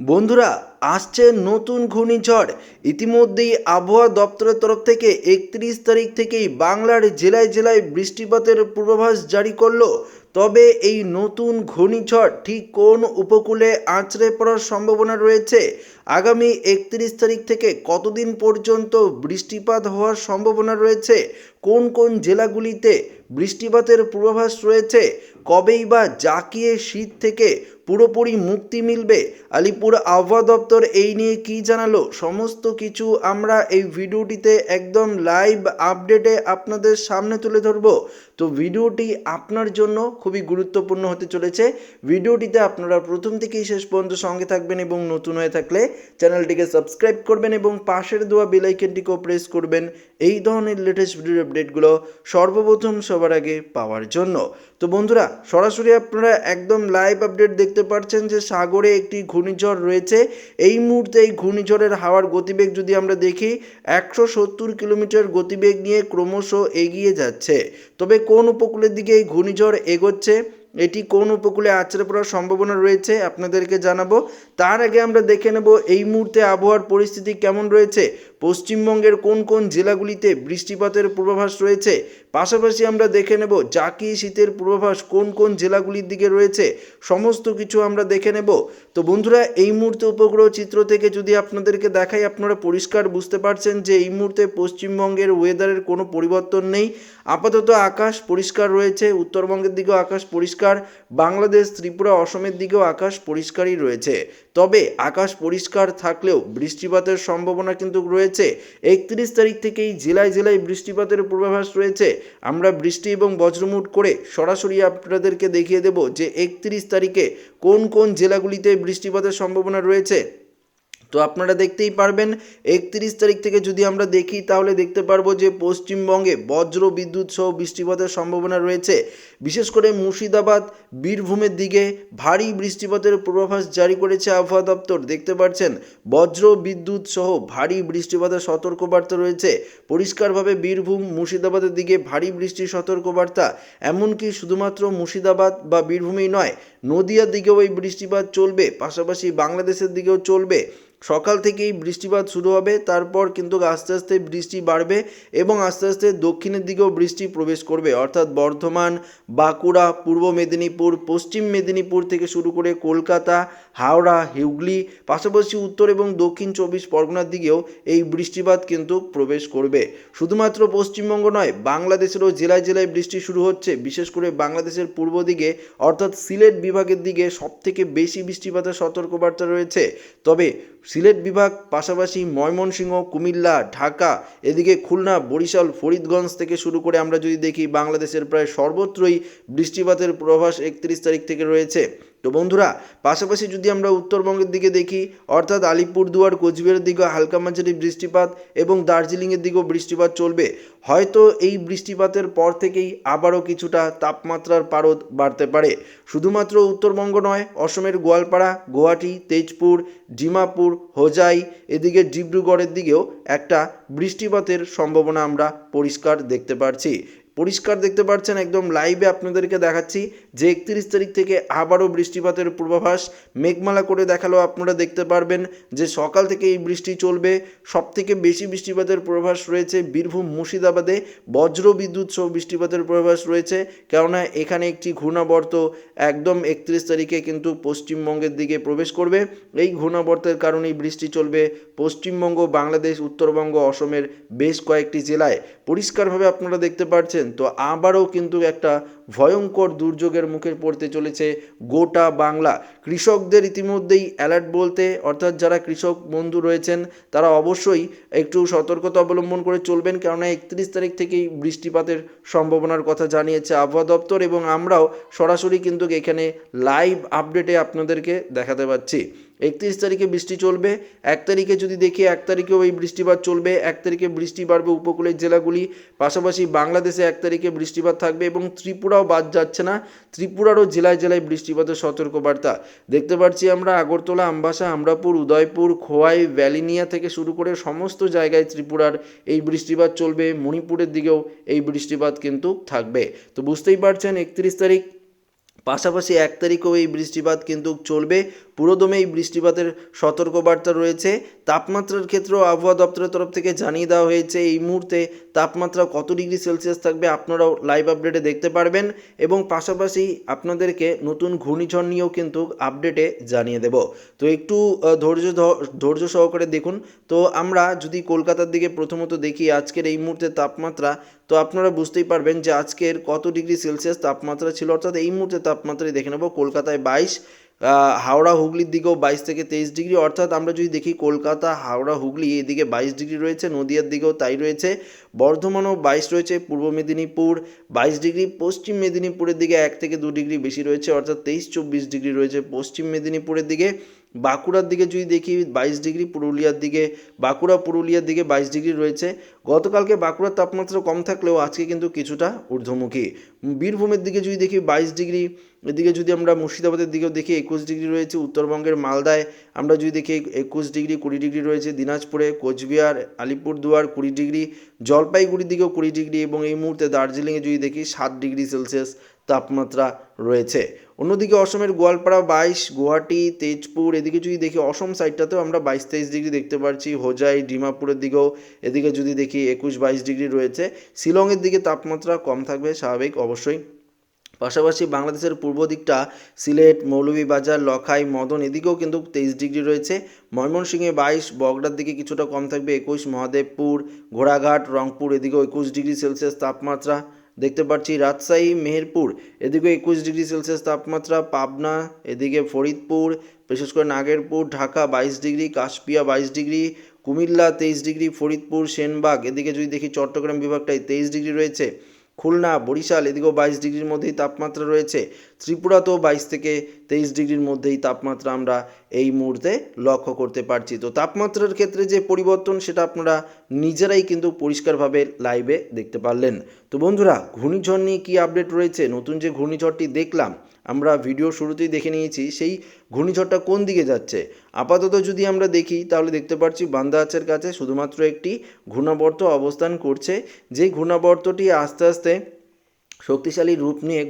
বন্ধুরা, আসছে নতুন ঘূর্ণিঝড়। ইতিমধ্যেই আবহাওয়া দপ্তরের তরফ থেকে একত্রিশ তারিখ থেকেই বাংলার জেলায় জেলায় বৃষ্টিপাতের পূর্বাভাস জারি করল। তবে এই নতুন ঘূর্ণিঝড় ঠিক কোন উপকূলে আঁচড়ে পড়ার সম্ভাবনা রয়েছে? আগামী একত্রিশ তারিখ থেকে কতদিন পর্যন্ত বৃষ্টিপাত হওয়ার সম্ভাবনা রয়েছে? কোন কোন জেলাগুলিতে বৃষ্টিপাতের পূর্বাভাস রয়েছে? কবেই বা জাকিয়ে শীত থেকে পুরোপুরি মুক্তি মিলবে? আলিপুর আবহাওয়া দপ্তর এই নিয়ে কী জানালো? সমস্ত কিছু আমরা এই ভিডিওটিতে একদম লাইভ আপডেটে আপনাদের সামনে তুলে ধরবো। তো ভিডিওটি আপনার জন্য খুবই গুরুত্বপূর্ণ হতে চলেছে। ভিডিওটিতে আপনারা প্রথম থেকেই শেষ পর্যন্ত সঙ্গে থাকবেন এবং নতুন হয়ে থাকলে চ্যানেলটিকে সাবস্ক্রাইব করবেন এবং পাশের দেওয়া বেলাইকনটিকেও প্রেস করবেন। এই ধরনের লেটেস্ট ভিডিও আপডেটগুলো সর্বপ্রথম সবার আগে পাওয়ার জন্য। তো বন্ধুরা, সরাসরি আপনারা একদম লাইভ আপডেট দেখতে পাচ্ছেন যে সাগরে একটি ঘূর্ণিঝড় রয়েছে। এই মুহূর্তে এই ঘূর্ণিঝড়ের হাওয়ার গতিবেগ যদি আমরা দেখি, একশো সত্তর কিলোমিটার গতিবেগ নিয়ে ক্রমশ এগিয়ে যাচ্ছে। তবে কোন উপকূলের দিকে এই ঘূর্ণিঝড় এগোচ্ছে, এটি কোন উপকূলে আছড়ে পড়ার সম্ভাবনা রয়েছে আপনাদেরকে জানাব। তার আগে আমরা দেখে নেব এই মুহূর্তে আবহাওয়ার পরিস্থিতি কেমন রয়েছে, পশ্চিমবঙ্গের কোন কোন জেলাগুলিতে বৃষ্টিপাতের পূর্বাভাস রয়েছে পাশাপাশি আমরা দেখে নেব জাকি শীতের পূর্বাভাস কোন কোন জেলাগুলির দিকে রয়েছে, সমস্ত কিছু আমরা দেখে নেব। তো বন্ধুরা, এই মুহূর্তে উপগ্রহ চিত্র থেকে যদি আপনাদেরকে দেখাই, আপনারা পরিষ্কার বুঝতে পারছেন যে এই মুহূর্তে পশ্চিমবঙ্গের ওয়েদারের কোনো পরিবর্তন নেই। আপাতত আকাশ পরিষ্কার রয়েছে, উত্তরবঙ্গের দিকেও আকাশ পরিষ্কার, বাংলাদেশ, ত্রিপুরা, অসমের দিকেও আকাশ পরিষ্কারই রয়েছে। তবে আকাশ পরিষ্কার থাকলেও বৃষ্টিপাতের সম্ভাবনা কিন্তু রয়েছে। একত্রিশ তারিখ থেকেই জেলায় জেলায় বৃষ্টিপাতের পূর্বাভাস রয়েছে। আমরা বৃষ্টি এবং বজ্রমুট করে সরাসরি আপনাদেরকে দেখিয়ে দেব যে একত্রিশ তারিখে কোন কোন জেলাগুলিতে বৃষ্টিপাতের সম্ভাবনা রয়েছে। তো আপনারা দেখতেই পারবেন, একত্রিশ তারিখ থেকে যদি আমরা দেখি, তাহলে দেখতে পারব যে পশ্চিমবঙ্গে বজ্র বিদ্যুৎ সহ বৃষ্টিপাতের সম্ভাবনা রয়েছে। বিশেষ করে মুর্শিদাবাদ, বীরভূমের দিকে ভারী বৃষ্টিপাতের পূর্বাভাস জারি করেছে আবহাওয়া দপ্তর। দেখতে পাচ্ছেন বজ্র বিদ্যুৎ সহ ভারী বৃষ্টিপাতের সতর্কবার্তা রয়েছে। পরিষ্কারভাবে বীরভূম, মুর্শিদাবাদের দিকে ভারী বৃষ্টির সতর্কবার্তা। এমনকি শুধুমাত্র মুর্শিদাবাদ বা বীরভূমেই নয়, নদিয়ার দিকেও এই বৃষ্টিপাত চলবে, পাশাপাশি বাংলাদেশের দিকেও চলবে। সকাল থেকেই বৃষ্টিপাত শুরু হবে, তারপর কিন্তু আস্তে আস্তে বৃষ্টি বাড়বে এবং আস্তে আস্তে দক্ষিণের দিকেও বৃষ্টি প্রবেশ করবে। অর্থাৎ বর্ধমান, বাঁকুড়া, পূর্ব মেদিনীপুর, পশ্চিম মেদিনীপুর থেকে শুরু করে কলকাতা, হাওড়া, হুগলি, পাশাপাশি উত্তর এবং দক্ষিণ চব্বিশ পরগনার দিকেও এই বৃষ্টিপাত কিন্তু প্রবেশ করবে। শুধুমাত্র পশ্চিমবঙ্গ নয়, বাংলাদেশেরও জেলায় জেলায় বৃষ্টি শুরু হচ্ছে। বিশেষ করে বাংলাদেশের পূর্ব দিকে, অর্থাৎ সিলেট বিভাগের দিকে সবথেকে বেশি বৃষ্টিপাতের সতর্কবার্তা রয়েছে। তবে সিলেট বিভাগ, পাশাপাশি ময়মনসিংহ, কুমিল্লা, ঢাকা, এদিকে খুলনা, বরিশাল, ফরিদগঞ্জ থেকে শুরু করে আমরা যদি দেখি বাংলাদেশের প্রায় সর্বত্রই বৃষ্টিপাতের প্রভাস একত্রিশ তারিখ থেকে রয়েছে। তো বন্ধুরা, পাশাপাশি যদি আমরা উত্তরবঙ্গের দিকে দেখি, অর্থাৎ আলিপুরদুয়ার, কোচবিহারের দিকে হালকা মাঝারি বৃষ্টিপাত এবং দার্জিলিংয়ের দিকেও বৃষ্টিপাত চলবে। হয়তো এই বৃষ্টিপাতের পর থেকেই আবারও কিছুটা তাপমাত্রার পারদ বাড়তে পারে। শুধুমাত্র উত্তরবঙ্গ নয়, অসমের গোয়ালপাড়া, গুয়াহাটি, তেজপুর, ডিমাপুর, হোজাই, এদিকে ডিব্রুগড়ের দিকেও একটা বৃষ্টিপাতের সম্ভাবনা আমরা পরিষ্কার দেখতে পাচ্ছি পরিষ্কার দেখতে পাচ্ছেন একদম লাইভে আপনাদেরকে দেখাচ্ছি। যে একত্রিশ তারিখ থেকে আবারও বৃষ্টিপাতের পূর্বাভাস মেঘমালা করে দেখালেও আপনারা দেখতে পারবেন যে সকাল থেকে এই বৃষ্টি চলবে। সব থেকে বেশি বৃষ্টিপাতের পূর্বাভাস রয়েছে বীরভূম, মুর্শিদাবাদে। বজ্র বিদ্যুৎ সহ বৃষ্টিপাতের পূর্বাভাস রয়েছে। কেননা এখানে একটি ঘূর্ণাবর্ত একদম একত্রিশ তারিখে কিন্তু পশ্চিমবঙ্গের দিকে প্রবেশ করবে। এই ঘূর্ণাবর্তের কারণেই বৃষ্টি চলবে পশ্চিমবঙ্গ, বাংলাদেশ, উত্তরবঙ্গ, অসমের বেশ কয়েকটি জেলায়। পরিষ্কারভাবে আপনারা দেখতে পাচ্ছেন তো আবারও কিন্তু একটা ভয়ঙ্কর দুর্যোগের মুখে পড়তে চলেছে গোটা বাংলা। কৃষকদের ইতিমধ্যেই অ্যালার্ট বলতে, অর্থাৎ যারা কৃষক বন্ধু রয়েছেন, তারা অবশ্যই একটু সতর্কতা অবলম্বন করে চলবেন। কেননা একত্রিশ তারিখ থেকেই বৃষ্টিপাতের সম্ভাবনার কথা জানিয়েছে আবহাওয়া দপ্তর এবং আমরাও সরাসরি কিন্তু এখানে লাইভ আপডেটে আপনাদেরকে দেখাতে পাচ্ছি। একত্রিশ তারিখে বৃষ্টি চলবে, এক তারিখে যদি দেখি এক তারিখেও এই বৃষ্টিপাত চলবে, এক তারিখে বৃষ্টি বাড়বে উপকূলের জেলাগুলি, পাশাপাশি বাংলাদেশে এক তারিখে বৃষ্টিপাত থাকবে এবং ত্রিপুরাও বাদ যাচ্ছে না, ত্রিপুরারও জেলায় জেলায় বৃষ্টিপাতের সতর্কবার্তা। দেখতে পাচ্ছি আমরা আগরতলা, আমবাসা, আমরাপুর, উদয়পুর, খোয়াই, ভ্যালিনিয়া থেকে শুরু করে সমস্ত জায়গায় ত্রিপুরার এই বৃষ্টিপাত চলবে, মণিপুরের দিকেও এই বৃষ্টিপাত কিন্তু থাকবে। তো বুঝতেই পারছেন, একত্রিশ তারিখ পাশাপাশি এক তারিখেও এই বৃষ্টিপাত কিন্তু চলবে। পুরোদমে এই বৃষ্টিপাতের সতর্কবার্তা রয়েছে। তাপমাত্রার ক্ষেত্রেও আবহাওয়া দপ্তরের তরফ থেকে জানিয়ে দেওয়া হয়েছে, এই মুহূর্তে তাপমাত্রা কত ডিগ্রি সেলসিয়াস থাকবে আপনারাও লাইভ আপডেটে দেখতে পারবেন এবং পাশাপাশি আপনাদেরকে নতুন ঘূর্ণিঝড় নিয়েও কিন্তু আপডেটে জানিয়ে দেব। তো একটু ধৈর্য ধৈর্য সহকারে দেখুন। তো আমরা যদি কলকাতার দিকে প্রথমত দেখি, আজকের এই মুহূর্তে তাপমাত্রা তো আপনারা বুঝতেই পারবেন যে আজকের কত ডিগ্রি সেলসিয়াস তাপমাত্রা ছিল। অর্থাৎ এই মুহূর্তে তাপমাত্রায় দেখে নেব। কলকাতায় বাইশ হাওড়া হুগলির দিকেও বাইশ থেকে তেইশ ডিগ্রি। অর্থাৎ আমরা যদি দেখি কলকাতা, হাওড়া, হুগলি এদিকে বাইশ ডিগ্রি রয়েছে, নদিয়ার দিকেও তাই রয়েছে। বর্ধমানও বাইশ রয়েছে, পূর্ব মেদিনীপুর বাইশ ডিগ্রি, পশ্চিম মেদিনীপুরের দিকে এক থেকে দু ডিগ্রি বেশি রয়েছে। অর্থাৎ তেইশ, চব্বিশ ডিগ্রি রয়েছে পশ্চিম মেদিনীপুরের দিকে। বাঁকুড়ার দিকে যদি দেখি বাইশ ডিগ্রি পুরুলিয়ার দিকে, বাঁকুড়া পুরুলিয়ার দিকে বাইশ ডিগ্রি রয়েছে। গতকালকে বাঁকুড়ার তাপমাত্রা কম থাকলেও আজকে কিন্তু কিছুটা ঊর্ধ্বমুখী। বীরভূমের দিকে যদি দেখি বাইশ ডিগ্রি, এদিকে যদি আমরা মুর্শিদাবাদের দিকেও দেখি একুশ ডিগ্রি রয়েছে, উত্তরবঙ্গের মালদায় আমরা যদি দেখি একুশ ডিগ্রি, কুড়ি ডিগ্রি রয়েছে, দিনাজপুরে কোচবিহার, আলিপুরদুয়ার কুড়ি ডিগ্রি, জলপাইগুড়ির দিকেও কুড়ি ডিগ্রি এবং এই মুহূর্তে দার্জিলিংয়ে যদি দেখি সাত ডিগ্রি সেলসিয়াস তাপমাত্রা রয়েছে। অন্যদিকে অসমের গোয়ালপাড়া, বাইশ, গুয়াহাটি, তেজপুর, এদিকে যদি দেখি অসম সাইডটাতেও আমরা বাইশ তেইশ ডিগ্রি দেখতে পাচ্ছি হোজাই, ডিমাপুরের দিকেও এদিকে যদি দেখি একুশ বাইশ ডিগ্রি রয়েছে। শিলংয়ের দিকে তাপমাত্রা কম থাকবে, স্বাভাবিক, অবশ্যই। পাশাপাশি বাংলাদেশের পূর্ব দিকটা সিলেট, মৌলভীবাজার, লখাই, মদন, এদিকেও কিন্তু তেইশ ডিগ্রি রয়েছে। ময়মনসিংহে বাইশ, বগড়ার দিকে কিছুটা কম থাকবে একুশ, মহাদেবপুর, ঘোড়াঘাট, রংপুর, এদিকেও একুশ ডিগ্রি সেলসিয়াস তাপমাত্রা। দেখতে পাচ্ছি রাজশাহী, মেহেরপুর। এদিকে একুশ ডিগ্রি সেলসিয়াস তাপমাত্রা, পাবনা, এদিকে ফরিদপুর, বিশেষ করে নাগেরপুর, ঢাকা বাইশ ডিগ্রি, কাশপিয়া বাইশ ডিগ্রি, কুমিল্লা তেইশ ডিগ্রি, ফরিদপুর, সেনবাগ। এদিকে যদি দেখি চট্টগ্রাম বিভাগটায় তেইশ ডিগ্রি রয়েছে। খুলনা, বরিশাল এদিকেও বাইশ ডিগ্রির মধ্যেই তাপমাত্রা রয়েছে। ত্রিপুরাতেও বাইশ থেকে তেইশ ডিগ্রির মধ্যেই তাপমাত্রা আমরা এই মুহূর্তে লক্ষ্য করতে পারছি। তো তাপমাত্রার ক্ষেত্রে যে পরিবর্তন, সেটা আপনারা নিজেরাই কিন্তু পরিষ্কারভাবে লাইভে দেখতে পারলেন। তো বন্ধুরা, ঘূর্ণিঝড় নিয়ে কী আপডেট রয়েছে? নতুন যে ঘূর্ণিঝড়টি দেখলাম আমরা ভিডিও শুরুতেই দেখে নিয়েছি, সেই ঘূর্ণিঝড়টা কোন দিকে যাচ্ছে? আপাতত যদি আমরা দেখি, তাহলে দেখতে পাচ্ছি বান্দাহাচের কাছে শুধুমাত্র একটি ঘূর্ণাবর্ত অবস্থান করছে। যেই ঘূর্ণাবর্তটি আস্তে আস্তে শক্তিশালী রূপ নিয়ে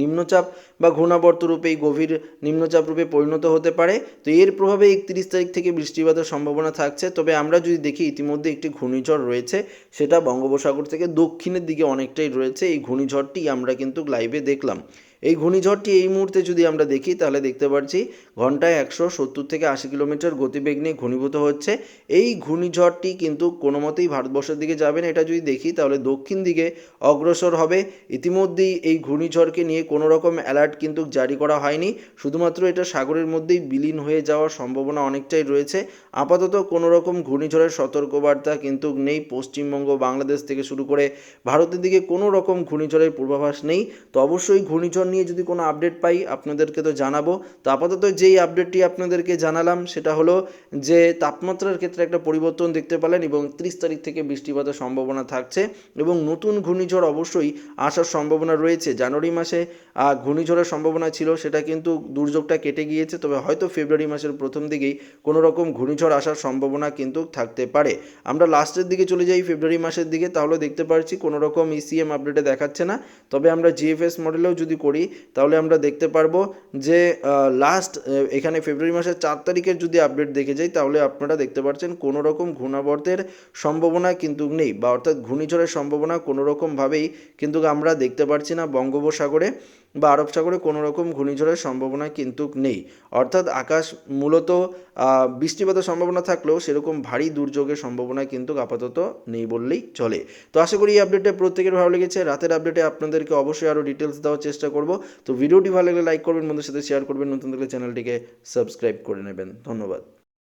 নিম্নচাপ বা ঘূর্ণাবর্ত রূপে, এই গভীর নিম্নচাপ রূপে পরিণত হতে পারে। তো এর প্রভাবে একত্রিশ তারিখ থেকে বৃষ্টিপাতের সম্ভাবনা থাকছে। তবে আমরা যদি দেখি, ইতিমধ্যে একটি ঘূর্ণিঝড় রয়েছে, সেটা বঙ্গোপসাগর থেকে দক্ষিণের দিকে অনেকটাই রয়েছে। এই ঘূর্ণিঝড়টি আমরা কিন্তু লাইভে দেখলাম। এই ঘূর্ণিঝড়টি এই মুহূর্তে যদি আমরা দেখি, তাহলে দেখতে পাচ্ছি ঘন্টায় একশো সত্তর থেকে আশি কিলোমিটার গতিবেগ নিয়ে ঘনীভূত হচ্ছে। এই ঘূর্ণিঝড়টি কিন্তু কোনো মতেই ভারতবর্ষের দিকে যাবে না। এটা যদি দেখি, তাহলে দক্ষিণ দিকে অগ্রসর হবে। ইতিমধ্যেই এই ঘূর্ণিঝড়কে নিয়ে কোনো রকম অ্যালার্ট কিন্তু জারি করা হয়নি। শুধুমাত্র এটা সাগরের মধ্যেই বিলীন হয়ে যাওয়ার সম্ভাবনা অনেকটাই রয়েছে। আপাতত কোনো রকম ঘূর্ণিঝড়ের সতর্কবার্তা কিন্তু নেই পশ্চিমবঙ্গ, বাংলাদেশ থেকে শুরু করে ভারতের দিকে। কোনো রকম ঘূর্ণিঝড়ের পূর্বাভাস নেই। তো অবশ্যই ঘূর্ণিঝড় নিয়ে যদি কোনো আপডেট পাই, আপনাদেরকে তো জানাব। তো আপাতত যেই আপডেটটি আপনাদেরকে জানালাম, সেটা হলো যে তাপমাত্রার ক্ষেত্রে একটা পরিবর্তন দেখতে পেলেন এবং ত্রিশ তারিখ থেকে বৃষ্টিপাতের সম্ভাবনা থাকছে এবং নতুন ঘূর্ণিঝড় অবশ্যই আসার সম্ভাবনা রয়েছে। জানুয়ারি মাসে ঘূর্ণিঝড়ের সম্ভাবনা ছিল, সেটা কিন্তু দুর্যোগটা কেটে গিয়েছে, তবে হয়তো ফেব্রুয়ারি মাসের প্রথম দিকেই কোনো রকম ঘূর্ণিঝড় আসার সম্ভাবনা কিন্তু থাকতে পারে। আমরা লাস্টের দিকে চলে যাই ফেব্রুয়ারি মাসের দিকে, তাহলে দেখতে পাচ্ছি কোনো রকম ইসিএম আপডেটে দেখাচ্ছে না। তবে আমরা জিএফএস মডেলেও যদি করি তাহলে আমরা দেখতে পারব যে লাস্ট এখানে ফেব্রুয়ারি মাসের চার তারিখের যদি আপডেট দেখে যাই, তাহলে আপনারা দেখতে পাচ্ছেন কোনো রকম ঘূর্ণাবর্তের সম্ভাবনা কিন্তু নেই, বা অর্থাৎ ঘূর্ণিঝড়ের সম্ভাবনা কোনো রকমভাবেই কিন্তু আমরা দেখতে পাচ্ছি না বঙ্গোপসাগরে। বা আরব সাগরে কোনো রকম ঘূর্ণিঝড়ের সম্ভাবনা কিন্তু নেই। অর্থাৎ আকাশ মূলত বৃষ্টিপাতের সম্ভাবনা থাকলেও সেরকম ভারী দুর্যোগের সম্ভাবনা কিন্তু আপাতত নেই বললেই চলে। তো আশা করি এই আপডেটটা প্রত্যেকের ভালো লেগেছে। রাতের আপডেটে আপনাদেরকে অবশ্যই আরও ডিটেলস দেওয়ার চেষ্টা করব। তো ভিডিওটি ভালো লাগলে লাইক করবেন, বন্ধুদের সাথে শেয়ার করবেন, নতুন থাকলে চ্যানেলটিকে সাবস্ক্রাইব করে নেবেন। ধন্যবাদ।